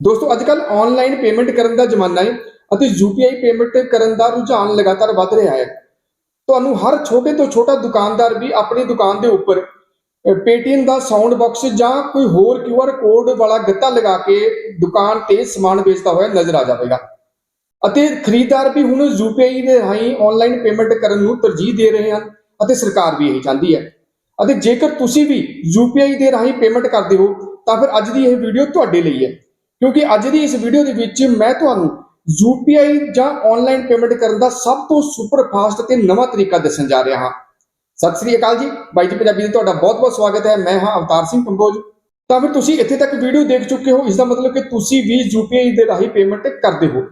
ਦੋਸਤੋ ਅੱਜ ਕੱਲ ਆਨਲਾਈਨ ਪੇਮੈਂਟ ਕਰਨ ਦਾ ਜ਼ਮਾਨਾ ਹੈ ਅਤੇ ਯੂਪੀਆਈ ਪੇਮੈਂਟ ਕਰਨ ਦਾ ਰੁਝਾਨ ਲਗਾਤਾਰ ਵੱਧ ਰਿਹਾ ਹੈ। ਤੁਹਾਨੂੰ ਹਰ ਛੋਟੇ ਤੋਂ ਛੋਟਾ ਦੁਕਾਨਦਾਰ ਵੀ ਆਪਣੀ ਦੁਕਾਨ ਦੇ ਉੱਪਰ ਪੇਟੀਐਮ ਦਾ ਸਾਊਂਡ ਬਾਕਸ ਜਾਂ ਕੋਈ ਹੋਰ ਕਿਊਆਰ ਕੋਡ ਵਾਲਾ ਗੱਤਾ ਲਗਾ ਕੇ ਦੁਕਾਨ ਤੇ ਸਮਾਨ ਵੇਚਦਾ ਹੋਇਆ ਨਜ਼ਰ ਆ ਜਾਵੇਗਾ। ਅਤੇ ਖਰੀਦਦਾਰ ਵੀ ਹੁਣ ਯੂਪੀਆਈ ਦੇ ਰਾਹੀਂ ਆਨਲਾਈਨ ਪੇਮੈਂਟ ਕਰਨ ਨੂੰ ਤਰਜੀਹ ਦੇ ਰਹੇ ਹਨ ਅਤੇ ਸਰਕਾਰ ਵੀ ਇਹੀ ਚਾਹੁੰਦੀ ਹੈ। ਅਤੇ ਜੇਕਰ ਤੁਸੀਂ ਵੀ ਯੂਪੀਆਈ ਦੇ ਰਾਹੀਂ ਪੇਮੈਂਟ ਕਰਦੇ ਹੋ, ਤਾਂ ਫਿਰ ਅੱਜ ਦੀ ਇਹ ਵੀਡੀਓ ਤੁਹਾਡੇ ਲਈ ਹੈ। ਕਿਉਂਕਿ ਅੱਜ ਦੀ ਇਸ ਵੀਡੀਓ ਦੇ ਵਿੱਚ ਮੈਂ ਤੁਹਾਨੂੰ ਯੂਪੀਆਈ ਜਾਂ ਆਨਲਾਈਨ ਪੇਮੈਂਟ ਕਰਨ ਦਾ ਸਭ ਤੋਂ ਸੁਪਰ ਫਾਸਟ ਤੇ ਨਵਾਂ ਤਰੀਕਾ ਦੱਸਣ ਜਾ ਰਿਹਾ ਹਾਂ। ਸਤਿ ਸ੍ਰੀ ਅਕਾਲ ਜੀ, ਬਾਈ ਜੀ ਪੰਜਾਬੀ ਦੇ ਤੁਹਾਡਾ ਬਹੁਤ-ਬਹੁਤ ਸਵਾਗਤ ਹੈ। ਮੈਂ ਹਾਂ ਅਵਤਾਰ ਸਿੰਘ ਕੰਬੋਜ ਤਾਂ ਫਿਰ ਤੁਸੀਂ ਇੱਥੇ ਤੱਕ ਵੀਡੀਓ ਦੇਖ ਚੁੱਕੇ ਹੋ, ਇਸ ਦਾ ਮਤਲਬ ਕਿ ਤੁਸੀਂ ਵੀ ਯੂਪੀਆਈ ਦੇ ਰਾਹੀਂ ਪੇਮੈਂਟ ਕਰਦੇ ਹੋ।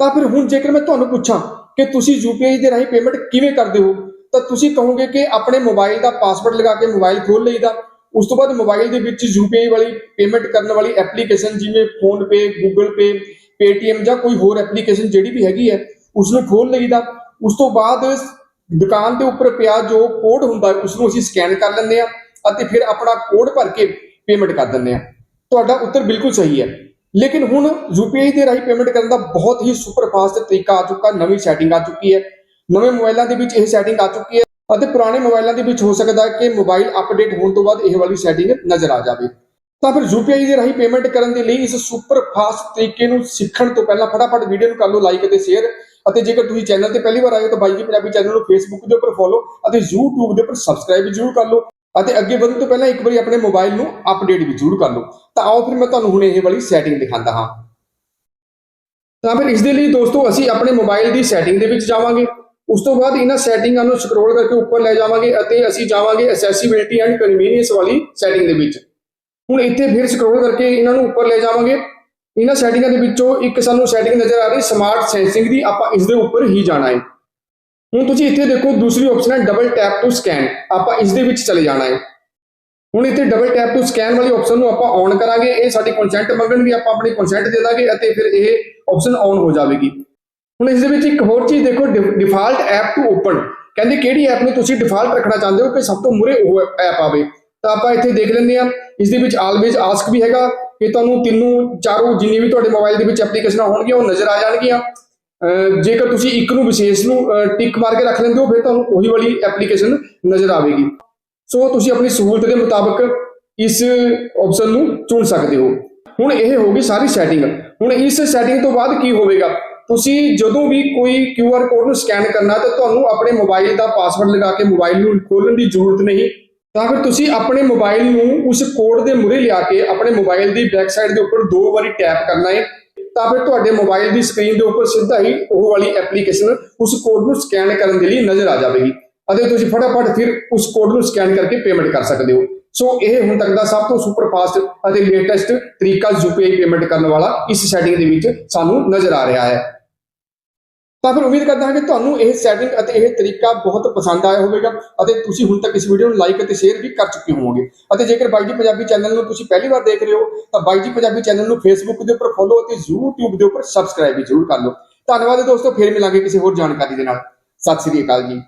ਤਾਂ ਫਿਰ ਹੁਣ ਜੇਕਰ ਮੈਂ ਤੁਹਾਨੂੰ ਪੁੱਛਾਂ ਕਿ ਤੁਸੀਂ ਯੂਪੀਆਈ ਦੇ ਰਾਹੀਂ ਪੇਮੈਂਟ ਕਿਵੇਂ ਕਰਦੇ ਹੋ, ਤਾਂ ਤੁਸੀਂ ਕਹੋਗੇ ਕਿ ਆਪਣੇ ਮੋਬਾਈਲ ਦਾ ਪਾਸਵਰਡ ਲਗਾ ਕੇ ਮੋਬਾਈਲ ਖੋਲ ਲਈਦਾ। ਉਸ ਤੋਂ ਬਾਅਦ ਮੋਬਾਈਲ ਦੇ ਵਿੱਚ ਯੂਪੀਆਈ ਵਾਲੀ ਪੇਮੈਂਟ ਕਰਨ ਵਾਲੀ ਐਪਲੀਕੇਸ਼ਨ ਜਿਵੇਂ PhonePe Google Pay Paytm ਜਾਂ ਕੋਈ ਹੋਰ ਐਪਲੀਕੇਸ਼ਨ ਜਿਹੜੀ ਵੀ ਹੈਗੀ ਹੈ ਉਸ ਨੂੰ ਖੋਲ ਲਈਦਾ। ਉਸ ਤੋਂ ਬਾਅਦ ਦੁਕਾਨ ਦੇ ਉੱਪਰ ਪਿਆ ਜੋ ਕੋਡ ਹੁੰਦਾ ਉਸ ਨੂੰ ਅਸੀਂ ਸਕੈਨ ਕਰ ਲੈਂਦੇ ਆ ਅਤੇ ਫਿਰ ਆਪਣਾ ਕੋਡ ਭਰ ਕੇ ਪੇਮੈਂਟ ਕਰ ਦਿੰਦੇ ਆ ਤੁਹਾਡਾ ਉੱਤਰ ਬਿਲਕੁਲ ਸਹੀ ਹੈ। ਲੇਕਿਨ ਹੁਣ ਯੂਪੀਆਈ ਦੇ ਰਾਹੀਂ ਪੇਮੈਂਟ ਕਰਨ ਦਾ ਬਹੁਤ ਹੀ ਸੁਪਰ ਫਾਸਟ ਤਰੀਕਾ ਆ ਚੁੱਕਾ, ਨਵੀਂ ਸੈਟਿੰਗ ਆ ਚੁੱਕੀ ਹੈ। ਨਵੇਂ ਮੋਬਾਈਲਾਂ ਦੇ ਵਿੱਚ ਇਹ ਸੈਟਿੰਗ ਆ ਚੁੱਕੀ ਹੈ। ਅਤੇ ਪੁਰਾਣੇ ਮੋਬਾਈਲਾਂ ਦੇ ਵਿੱਚ ਹੋ ਸਕਦਾ ਹੈ ਕਿ ਮੋਬਾਈਲ ਅਪਡੇਟ ਹੋਣ ਤੋਂ ਬਾਅਦ ਇਹ ਵਾਲੀ ਸੈਟਿੰਗ ਨਜ਼ਰ ਆ ਜਾਵੇ। ਤਾਂ ਫਿਰ ਯੂਪੀਆਈ ਦੇ ਰਾਹੀਂ ਪੇਮੈਂਟ ਕਰਨ ਦੇ ਲਈ ਇਸ ਸੁਪਰ ਫਾਸਟ ਤਰੀਕੇ ਨੂੰ ਸਿੱਖਣ ਤੋਂ ਪਹਿਲਾਂ ਫਟਾਫਟ ਵੀਡੀਓ ਨੂੰ ਕਰ ਲਓ ਲਾਈਕ ਅਤੇ ਸ਼ੇਅਰ ਅਤੇ ਜੇਕਰ ਤੁਸੀਂ ਚੈਨਲ ਤੇ ਪਹਿਲੀ ਵਾਰ ਆਏ ਹੋ ਤਾਂ ਬਾਈ ਜੀ ਪੰਜਾਬੀ ਚੈਨਲ ਨੂੰ ਫੇਸਬੁੱਕ ਦੇ ਉੱਪਰ ਫੋਲੋ ਅਤੇ YouTube ਦੇ ਉੱਪਰ ਸਬਸਕ੍ਰਾਈਬ ਵੀ ਜ਼ਰੂਰ ਕਰ ਲਓ। ਅਤੇ ਅੱਗੇ ਵਧਣ ਤੋਂ ਪਹਿਲਾਂ ਇੱਕ ਵਾਰੀ ਆਪਣੇ ਮੋਬਾਈਲ ਨੂੰ ਅਪਡੇਟ ਵੀ ਜ਼ਰੂਰ ਕਰ ਲਓ। ਤਾਂ ਆਓ ਫਿਰ ਮੈਂ ਤੁਹਾਨੂੰ ਹੁਣ ਇਹ ਵਾਲੀ ਸੈਟਿੰਗ ਦਿਖਾਉਂਦਾ ਹਾਂ। ਤਾਂ ਫਿਰ ਇਸ ਦੇ ਲਈ ਦੋਸਤੋ, ਅਸੀਂ ਆਪਣੇ ਮੋਬਾਈਲ ਦੀ ਸੈਟਿੰਗ ਦੇ ਵਿੱਚ ਜਾਵਾਂਗੇ। ਉਸ ਤੋਂ ਬਾਅਦ ਇਹਨਾਂ ਸੈਟਿੰਗਾਂ ਨੂੰ ਸਕਰੋਲ ਕਰਕੇ ਉੱਪਰ ਲੈ ਜਾਵਾਂਗੇ ਅਤੇ ਅਸੀਂ ਜਾਵਾਂਗੇ ਐਕਸੈਸਿਬਿਲਿਟੀ ਐਂਡ ਕਨਵੀਨੀਅੰਸ ਵਾਲੀ ਸੈਟਿੰਗ ਦੇ ਵਿੱਚ। ਹੁਣ ਇੱਥੇ ਫਿਰ ਸਕਰੋਲ ਕਰਕੇ ਇਹਨਾਂ ਨੂੰ ਉੱਪਰ ਲੈ ਜਾਵਾਂਗੇ। ਇਹਨਾਂ ਸੈਟਿੰਗਾਂ ਦੇ ਵਿੱਚੋਂ ਇੱਕ ਸਾਨੂੰ ਸੈਟਿੰਗ ਨਜ਼ਰ ਆ ਰਹੀ ਸਮਾਰਟ ਸੈਂਸਿੰਗ ਦੀ, ਆਪਾਂ ਇਸ ਦੇ ਉੱਪਰ ਹੀ ਜਾਣਾ ਹੈ। ਹੁਣ ਤੁਸੀਂ ਇੱਥੇ ਦੇਖੋ ਦੂਸਰੀ ਆਪਸ਼ਨ ਹੈ ਡਬਲ ਟੈਪ ਟੂ ਸਕੈਨ ਆਪਾਂ ਇਸ ਦੇ ਵਿੱਚ ਚਲੇ ਜਾਣਾ ਹੈ। ਹੁਣ ਇੱਥੇ ਡਬਲ ਟੈਪ ਟੂ ਸਕੈਨ ਵਾਲੀ ਆਪਸ਼ਨ ਨੂੰ ਆਪਾਂ ਔਨ ਕਰਾਂਗੇ, ਇਹ ਸਾਡੀ ਕੰਸੈਂਟ ਮੰਗਣਗੇ, ਆਪਾਂ ਆਪਣੀ ਕੰਸੈਂਟ ਦੇ ਦਾਂਗੇ ਅਤੇ ਫਿਰ ਇਹ ਆਪਸ਼ਨ ਔਨ ਹੋ ਜਾਵੇਗੀ। ਹੁਣ ਇਸ ਦੇ ਵਿੱਚ ਇੱਕ ਹੋਰ ਚੀਜ਼ ਦੇਖੋ ਡਿਫਾਲਟ ਐਪ ਟੂ ਓਪਨ ਕਹਿੰਦੇ ਕਿਹੜੀ ਐਪ ਨੂੰ ਤੁਸੀਂ ਡਿਫਾਲਟ ਰੱਖਣਾ ਚਾਹੁੰਦੇ ਹੋ ਕਿ ਸਭ ਤੋਂ ਮੁਰੇ ਉਹ ਐਪ ਆਵੇ? ਤਾਂ ਆਪਾਂ ਇੱਥੇ ਦੇਖ ਲੈਂਦੇ ਆ ਇਸ ਦੇ ਵਿੱਚ ਆਲਵੇਜ਼ ਆਸਕ ਵੀ ਹੈਗਾ ਕਿ ਤੁਹਾਨੂੰ ਤਿੰਨੋਂ, ਚਾਰੋਂ ਜਿੰਨੀ ਵੀ ਤੁਹਾਡੇ ਮੋਬਾਈਲ ਦੇ ਵਿੱਚ ਐਪਲੀਕੇਸ਼ਨਾਂ ਹੋਣਗੀਆਂ ਉਹ ਨਜ਼ਰ ਆ ਜਾਣਗੀਆਂ। ਜੇਕਰ ਤੁਸੀਂ ਇੱਕ ਨੂੰ ਵਿਸ਼ੇਸ਼ ਨੂੰ ਟਿਕ ਮਾਰ ਕੇ ਰੱਖ ਲੈਂਦੇ ਹੋ, ਫਿਰ ਤੁਹਾਨੂੰ ਉਹੀ ਵਾਲੀ ਐਪਲੀਕੇਸ਼ਨ ਨਜ਼ਰ ਆਵੇਗੀ। ਸੋ ਤੁਸੀਂ ਆਪਣੀ ਸਹੂਲਤ ਦੇ ਮੁਤਾਬਕ ਇਸ ਆਪਸ਼ਨ ਨੂੰ ਚੁਣ ਸਕਦੇ ਹੋ। ਹੁਣ ਇਹ ਹੋ ਗਈ ਸਾਰੀ ਸੈਟਿੰਗ ਹੁਣ ਇਸ ਸੈਟਿੰਗ ਤੋਂ ਬਾਅਦ ਕੀ ਹੋਵੇਗਾ? ਤੁਸੀਂ ਜਦੋਂ ਵੀ ਕੋਈ QR ਕੋਡ ਨੂੰ ਸਕੈਨ ਕਰਨਾ ਤਾਂ ਤੁਹਾਨੂੰ ਆਪਣੇ ਮੋਬਾਈਲ ਦਾ ਪਾਸਵਰਡ ਲਗਾ ਕੇ ਮੋਬਾਈਲ ਨੂੰ ਖੋਲਣ ਦੀ ਜ਼ਰੂਰਤ ਨਹੀਂ। ਤਾਂ ਫਿਰ ਤੁਸੀਂ ਆਪਣੇ ਮੋਬਾਈਲ ਨੂੰ ਉਸ ਕੋਡ ਦੇ ਮੂਹਰੇ ਲਿਆ ਕੇ ਆਪਣੇ ਮੋਬਾਈਲ ਦੀ ਬੈਕ ਸਾਈਡ ਦੇ ਉੱਪਰ ਦੋ ਵਾਰੀ ਟੈਪ ਕਰਨਾ ਹੈ। ਤਾਂ ਫਿਰ ਤੁਹਾਡੇ ਮੋਬਾਈਲ ਦੀ ਸਕਰੀਨ ਦੇ ਉੱਪਰ ਸਿੱਧਾ ਹੀ ਉਹ ਵਾਲੀ ਐਪਲੀਕੇਸ਼ਨ ਉਸ ਕੋਡ ਨੂੰ ਸਕੈਨ ਕਰਨ ਦੇ ਲਈ ਨਜ਼ਰ ਆ ਜਾਵੇਗੀ ਅਤੇ ਤੁਸੀਂ ਫਟਾਫਟ ਫਿਰ ਉਸ ਕੋਡ ਨੂੰ ਸਕੈਨ ਕਰਕੇ ਪੇਮੈਂਟ ਕਰ ਸਕਦੇ ਹੋ। ਸੋ ਇਹ ਹੁਣ ਤੱਕ ਦਾ ਸਭ ਤੋਂ ਸੁਪਰ ਫਾਸਟ ਅਤੇ ਲੇਟੈਸਟ ਤਰੀਕਾ ਯੂਪੀਆਈ ਪੇਮੈਂਟ ਕਰਨ ਵਾਲਾ ਇਸ ਸੈਟਿੰਗ ਦੇ ਵਿੱਚ ਸਾਨੂੰ ਨਜ਼ਰ ਆ ਰਿਹਾ ਹੈ। ਤਾਂ ਫਿਰ ਉਮੀਦ ਕਰਦਾ ਹਾਂ ਕਿ ਤੁਹਾਨੂੰ ਇਹ ਸੈਟਿੰਗ ਅਤੇ ਇਹ ਤਰੀਕਾ ਬਹੁਤ ਪਸੰਦ ਆਇਆ ਹੋਵੇਗਾ ਅਤੇ ਤੁਸੀਂ ਹੁਣ ਤੱਕ ਇਸ ਵੀਡੀਓ ਨੂੰ ਲਾਈਕ ਅਤੇ ਸ਼ੇਅਰ ਵੀ ਕਰ ਚੁੱਕੇ ਹੋਵੋਗੇ। ਅਤੇ ਜੇਕਰ ਬਾਈ ਜੀ ਪੰਜਾਬੀ ਚੈਨਲ ਨੂੰ ਤੁਸੀਂ ਪਹਿਲੀ ਵਾਰ ਦੇਖ ਰਹੇ ਹੋ, ਤਾਂ ਬਾਈ ਜੀ ਪੰਜਾਬੀ ਚੈਨਲ ਨੂੰ ਫੇਸਬੁੱਕ ਦੇ ਉੱਪਰ ਫੋਲੋ ਅਤੇ YouTube ਦੇ ਉੱਪਰ ਸਬਸਕ੍ਰਾਈਬ ਵੀ ਜ਼ਰੂਰ ਕਰ ਲਓ। ਧੰਨਵਾਦ ਦੋਸਤੋ, ਫਿਰ ਮਿਲਾਂਗੇ ਕਿਸੇ ਹੋਰ ਜਾਣਕਾਰੀ ਦੇ ਨਾਲ। ਸਤਿ ਸ੍ਰੀ ਅਕਾਲ ਜੀ।